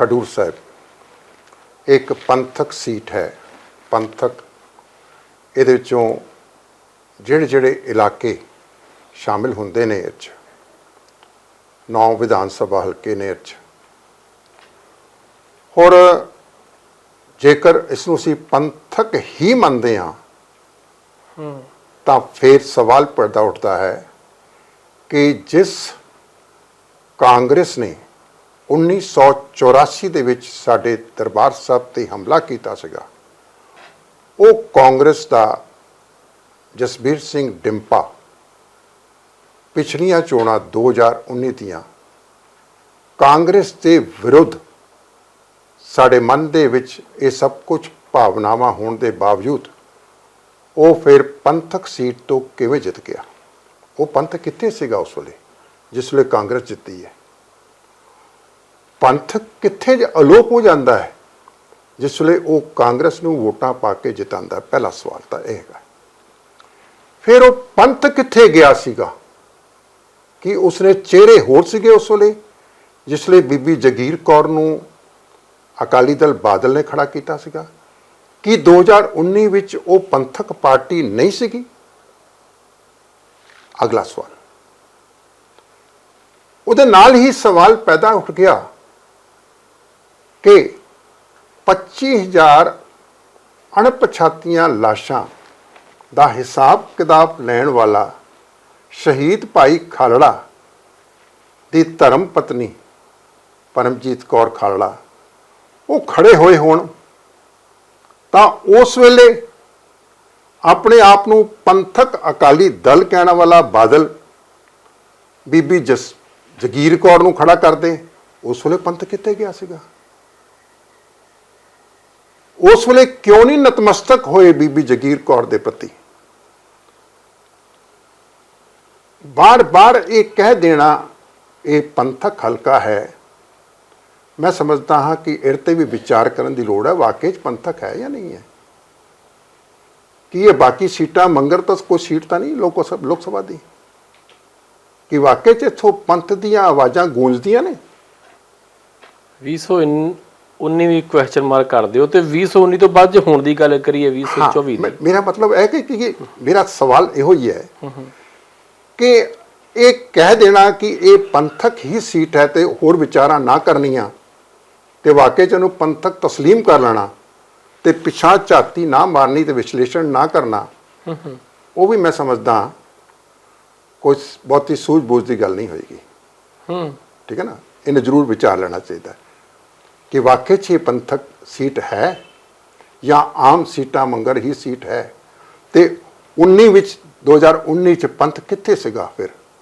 ਖਡੂਰ ਸਾਹਿਬ ਇੱਕ ਪੰਥਕ ਸੀਟ ਹੈ ਪੰਥਕ। ਇਹਦੇ ਵਿੱਚੋਂ ਜਿਹੜੇ ਜਿਹੜੇ ਇਲਾਕੇ ਸ਼ਾਮਿਲ ਹੁੰਦੇ ਨੇ ਇਹ 'ਚ ਨੌ ਵਿਧਾਨ ਸਭਾ ਹਲਕੇ ਨੇ ਇਹ 'ਚ। ਔਰ ਜੇਕਰ ਇਸ ਨੂੰ ਅਸੀਂ ਪੰਥਕ ਹੀ ਮੰਨਦੇ ਹਾਂ। ਤਾਂ ਫਿਰ ਸਵਾਲ ਪੈਦਾ ਉੱਠਦਾ ਹੈ ਕਿ ਜਿਸ ਕਾਂਗਰਸ ਨੇ 1984 ਦੇ ਵਿੱਚ ਸਾਡੇ ਦਰਬਾਰ ਸਾਹਿਬ ਤੇ ਹਮਲਾ ਕੀਤਾ ਸੀਗਾ। ਉਹ ਕਾਂਗਰਸ ਦਾ ਜਸਬੀਰ ਸਿੰਘ ਡਿੰਪਾ ਪਿਛਲੀਆਂ ਚੋਣਾਂ 2019 ਦੀਆਂ ਕਾਂਗਰਸ ਦੇ ਵਿਰੁੱਧ ਸਾਡੇ ਮਨ ਦੇ ਵਿੱਚ ਇਹ ਸਭ ਕੁਝ ਭਾਵਨਾਵਾਂ ਹੋਣ ਦੇ ਬਾਵਜੂਦ ਉਹ ਫਿਰ ਪੰਥਕ ਸੀਟ ਤੋਂ ਕਿਵੇਂ ਜਿੱਤ ਗਿਆ? ਉਹ ਪੰਥ ਕਿੱਥੇ ਸੀਗਾ ਉਸ ਵੇਲੇ, ਜਿਸ ਵੇਲੇ ਕਾਂਗਰਸ ਜਿੱਤੀ ਹੈ? ਪੰਥ ਕਿੱਥੇ ਜ- ਅਲੋਪ ਹੋ ਜਾਂਦਾ ਹੈ, ਜਿਸ ਵੇਲੇ ਉਹ ਕਾਂਗਰਸ ਨੂੰ ਵੋਟਾਂ ਪਾ ਕੇ ਜਿਤਾਉਂਦਾ ਪਹਿਲਾ ਸਵਾਲ ਤਾਂ ਇਹ ਹੈਗਾ। ਫਿਰ ਉਹ ਪੰਥ ਕਿੱਥੇ ਗਿਆ ਸੀਗਾ? ਕਿ ਉਸਨੇ ਚਿਹਰੇ ਹੋਰ ਸੀਗੇ ਉਸ ਵੇਲੇ, ਜਿਸ ਲਈ ਬੀਬੀ ਜਗੀਰ ਕੌਰ ਨੂੰ ਅਕਾਲੀ ਦਲ ਬਾਦਲ ਨੇ ਖੜਾ ਕੀਤਾ ਸੀਗਾ? ਕਿ 2019 ਵਿੱਚ ਉਹ ਪੰਥਕ ਪਾਰਟੀ ਨਹੀਂ ਸੀਗੀ? ਅਗਲਾ ਸਵਾਲ। ਉਹਦੇ ਨਾਲ ਹੀ ਸਵਾਲ ਪੈਦਾ ਉੱਠ ਗਿਆ ਕਿ 25000 ਅਣਪਛਾਤੀਆਂ ਲਾਸ਼ਾਂ ਦਾ ਹਿਸਾਬ ਕਿਤਾਬ ਲੈਣ ਵਾਲਾ ਸ਼ਹੀਦ ਭਾਈ ਖਾਲੜਾ ਦੀ ਧਰਮ ਪਤਨੀ ਪਰਮਜੀਤ ਕੌਰ ਖਾਲੜਾ, ਉਹ ਖੜੇ ਹੋਏ ਹੋਣ। ਤਾਂ ਉਸ ਵੇਲੇ ਆਪਣੇ ਆਪ ਨੂੰ ਪੰਥਕ ਅਕਾਲੀ ਦਲ ਕਹਿਣ ਵਾਲਾ ਬਾਦਲ ਬੀਬੀ ਜਸ, ਜਗੀਰ ਕੌਰ ਨੂੰ ਖੜਾ ਕਰਦੇ। ਉਸ ਵੇਲੇ ਪੰਥ ਕਿੱਥੇ ਗਿਆ ਸੀਗਾ? ਉਸ ਵੇਲੇ ਕਿਉਂ ਨਹੀਂ ਨਤਮਸਤਕ ਹੋਏ ਬੀਬੀ ਜਗੀਰ ਕੌਰ ਦੇ ਪ੍ਰਤੀ? ਬਾਰ-ਬਾਰ ਇਹ ਕਹਿ ਦੇਣਾ, ਇਹ ਪੰਥਕ ਹਲਕਾ ਹੈ। ਮੈਂ ਸਮਝਦਾ ਹਾਂ ਕਿ ਇਹ ਤੇ ਵੀ ਵਿਚਾਰ ਕਰਨ ਦੀ ਲੋੜ ਹੈ, ਵਾਕਈ ਚ ਪੰਥਕ ਹੈ ਜਾਂ ਨਹੀਂ ਹੈ? ਕੀ ਇਹ ਬਾਕੀ ਸੀਟਾਂ ਮੰਗਰ ਤਾਂ ਕੋਈ ਸੀਟ ਤਾਂ ਨਹੀਂ ਲੋਕ ਸਭ, ਲੋਕ ਸਭਾ ਦੀ? ਕਿ ਵਾਕਈ ਚ ਇਥੋਂ ਪੰਥ ਦੀਆਂ ਆਵਾਜ਼ਾਂ ਗੂੰਜਦੀਆਂ ਨੇ? 2019 ਵੀ ਕੁਐਸਚਨ ਮਾਰਕ ਕਰ ਦਿਓ ਤੇ 2019 ਤੋਂ ਬਾਅਦ ਜੇ ਹੁਣ ਦੀ ਗੱਲ ਕਰੀਏ 2024 ਮੈਂ- ਦੀ। ਮੇਰਾ ਮਤਲਬ ਹੈ ਕਿ ਕਿ ਮੇਰਾ ਸਵਾਲ ਇਹੋ ਹੀ ਹੈ ਕਿ ਇਹ ਕਹਿ ਦੇਣਾ ਕਿ ਇਹ ਪੰਥਕ ਹੀ ਸੀਟ ਹੈ ਤੇ ਹੋਰ ਵਿਚਾਰਾਂ ਨਾ ਕਰਨੀਆਂ ਤੇ ਵਾਕਈ ਚ ਇਹਨੂੰ ਪੰਥਕ ਤਸਲੀਮ ਕਰ ਲੈਣਾ ਤੇ ਪਿਛਾਂ ਝਾਤੀ ਨਾ ਮਾਰਨੀ ਤੇ ਵਿਸ਼ਲੇਸ਼ਣ ਨਾ ਕਰਨਾ ਉਹ ਵੀ ਮੈਂ ਸਮਝਦਾ ਕੋਈ ਬਹੁਤੀ ਸੂਝ-ਬੂਝ ਦੀ ਗੱਲ ਨਹੀਂ ਹੋਏਗੀ। ਹੂੰ। ਠੀਕ ਹੈ ਨਾ? ਇਹਨੂੰ ਜ਼ਰੂਰ ਵਿਚਾਰ ਲੈਣਾ ਚਾਹੀਦਾ। ਕਿ ਵਾਕਈ 'ਚ ਇਹ ਪੰਥਕ ਸੀਟ ਹੈ ਜਾਂ ਆਮ ਸੀਟਾਂ ਮੰਗਰ ਹੀ ਸੀਟ ਹੈ। ਤੇ 19 ਵਿੱਚ 2019 ਚ ਪੰਥ ਕਿੱਥੇ ਸੀਗਾ ਫਿਰ?